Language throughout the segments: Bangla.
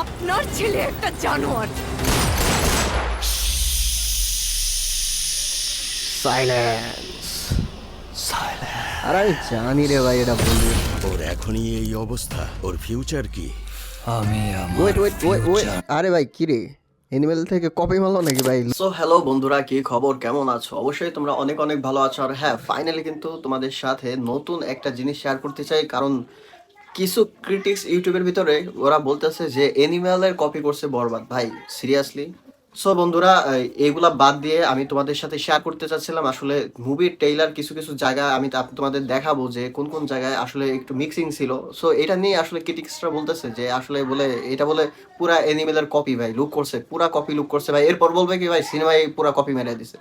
আপনার ছেলে একটা জানোয়ার। সাইলেন্স সাইলেন্স আর আমি জানি রে ভাই এটা বলবি। ওর এখনই এই অবস্থা। ওর ফিউচার কি? আমি ওয়েট ওয়েট ওয়েট ওয়েট আরে ভাই কি রে? এনিমেল থেকে কপি মারলো নাকি ভাই? সো হ্যালো বন্ধুরা কি খবর? কেমন আছো? অবশ্যই তোমরা অনেক অনেক ভালো আছো। আর হ্যাঁ ফাইনালি কিন্তু তোমাদের সাথে নতুন একটা জিনিস শেয়ার করতে চাই। কারণ কিছু ক্রিটিক্স ইউটিউবের ভিতরে ওরা বলতেছে যে এনিমেলের কপি করছে বরবাদ। ভাই সিরিয়াসলি সো বন্ধুরা এইগুলা বাদ দিয়ে আমি তোমাদের সাথে শেয়ার করতে চাচ্ছিলাম। আসলে মুভির টেইলার কিছু কিছু জায়গায় আমি তোমাদের দেখাবো যে কোন কোন জায়গায় আসলে একটু মিক্সিং ছিল। সো এটা নিয়ে আসলে ক্রিটিক্সরা বলতেছে যে আসলে বলে, এটা বলে পুরা এনিমেলের কপি ভাই লুক করছে, পুরা কপি লুক করছে। ভাই, এরপর বলবে কি, ভাই সিনেমায় পুরা কপি মেরে দিছে।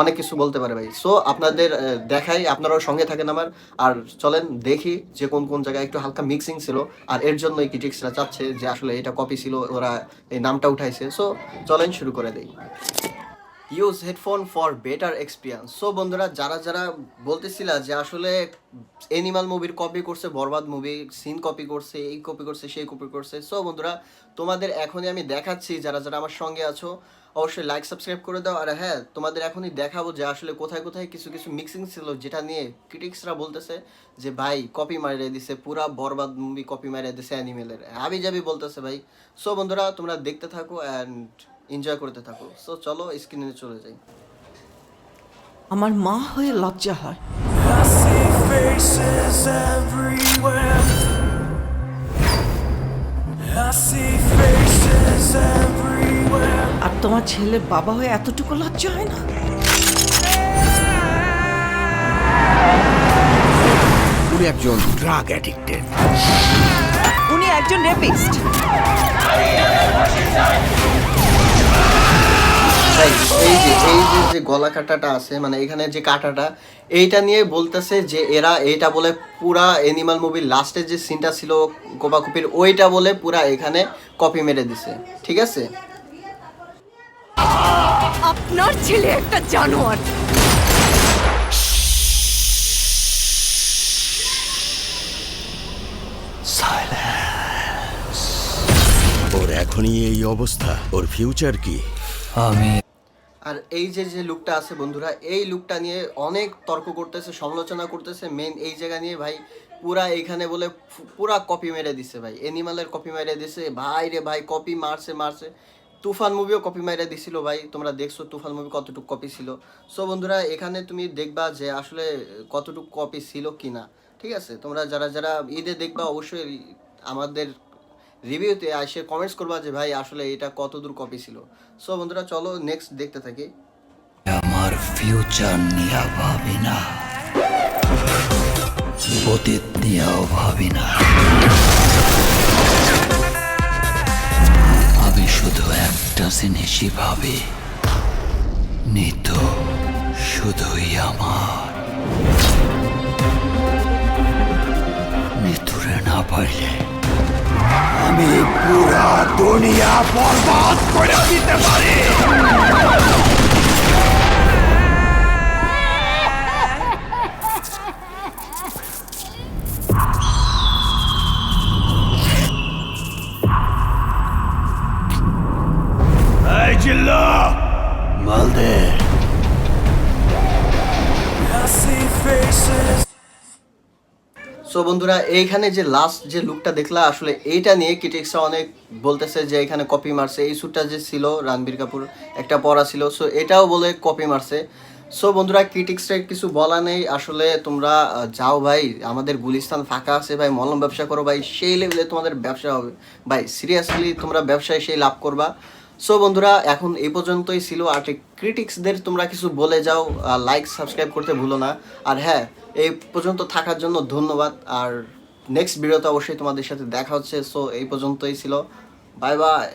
অনেক কিছু বলতে পারে ভাই। সো আপনাদের দেখাই, আপনারাও সঙ্গে থাকেন আমার। আর চলেন, দেখি যে কোন কোন জায়গায় একটু হালকা মিক্সিং ছিল। আর এর জন্য এই ক্রিটিক্সরা চাচ্ছে যে আসলে এটা কপি ছিল, ওরা এই নামটা উঠাইছে। সো চলেন শুরু করে দেই। Use headphone for better experience so বন্ধুরা, যারা যারা বলতেছিলা যে আসলে এনিমাল মুভির কপি করছে, বরবাদ মুভি সিন কপি করছে, এই কপি করছে, সেই কপি করছে। সো বন্ধুরা, তোমাদের এখনই আমি দেখাচ্ছি, যারা যারা আমার সঙ্গে আছো। অবশ্যই লাইক সাবস্ক্রাইব করে দাও। আর হ্যাঁ তোমাদের এখনই দেখাবো যে আসলে কোথায় কোথায় কিছু কিছু মিক্সিং ছিল যেটা নিয়ে ক্রিটিক্সরা বলতেছে যে ভাই কপি মারিয়ে দিছে পুরা বরবাদ মুভি কপি মারিয়ে দিছে অ্যানিমেলের আবি যাবি বলতেছে ভাই। সো বন্ধুরা তোমরা দেখতে থাকো অ্যান্ড এনজয় করতে থাকো। সো চলো স্ক্রিনে চলে যাই। আমার মা হয়ে লজ্জা হয়। I see faces everywhere. আর তোমার ছেলের বাবা হয়ে এতটুকু লজ্জা হয় না? উনি একজন ড্রাগ অ্যাডিক্টেড উনি একজন রেপিস্ট এই যে এই যে যে গলা কাটাটা আছে মানে এখানে যে কাটাটা এইটা নিয়ে বলতেছে যে এরা এইটা বলে পুরা এনিমাল মুভির লাস্টের যে সিনটা ছিল কোপাকুপির ওইটা বলে পুরা এখানে কপি মেরে দিছে। ঠিক আছে? আপনার ছেলে একটা জানোয়ার। ওর এখনই এই অবস্থা। ওর ফিউচার কি? আমি আর এই যে যে লুকটা আছে বন্ধুরা এই লুকটা নিয়ে অনেক তর্ক করতেছে সমালোচনা করতেছে মেন এই জায়গা নিয়ে ভাই পুরা এখানে বলে পুরা কপি মেরে দিছে ভাই। এনিমালের কপি মেরে দিছে। ভাই রে ভাই কপি মারছে মারছে। তুফান মুভিও কপি মেরে দিছিল ভাই, তোমরা দেখছ তুফান মুভি কতটুকু কপি ছিল। সো বন্ধুরা, এখানে তুমি দেখবা যে আসলে কতটুকু কপি ছিল কি না ঠিক আছে? তোমরা যারা যারা ঈদে দেখবা অবশ্যই আমাদের রিভিউতে এসে কমেন্টস করবা যে ভাই, আসলে এটা কত দূর কপি ছিল। সো বন্ধুরা, চলো নেক্সট দেখতে থাকি। আমার ফিউচার নিয়ে ভাবি না। অতীত নিয়েও ভাবি না। একটা জিনিসই ভাবি নিত শুধুই আমার নিতুরে না পাইলে আমি পুরা দুনিয়া বরবাদ করে মালদে I সো বন্ধুরা, এইখানে যে লাস্ট যে লুকটা দেখলা, আসলে এইটা নিয়ে ক্রিটিক্সরা অনেক বলতেছে যে এখানে কপি মারছে। এই স্যুটটা যে ছিল, রণবীর কাপুর, একটা পরা ছিল। সো এটাও বলে কপি মারছে। সো বন্ধুরা ক্রিটিক্সরা কিছু বলা নেই। আসলে তোমরা যাও ভাই, আমাদের গুলিস্তান ফাঁকা আছে ভাই, মলম ব্যবসা করো ভাই, সেই লেভেলে তোমাদের ব্যবসা হবে। ভাই সিরিয়াসলি তোমরা ব্যবসায় সেই লাভ করবা। সো বন্ধুরা, এখন এই পর্যন্তই ছিল আর ক্রিটিক্সদের তোমরা কিছু বলে যাও লাইক সাবস্ক্রাইব করতে ভুলো না। আর হ্যাঁ এই পর্যন্ত থাকার জন্য ধন্যবাদ। আর নেক্সট ভিডিওতে অবশ্যই তোমাদের সাথে দেখা হচ্ছে। সো এই পর্যন্তই ছিল। Bye bye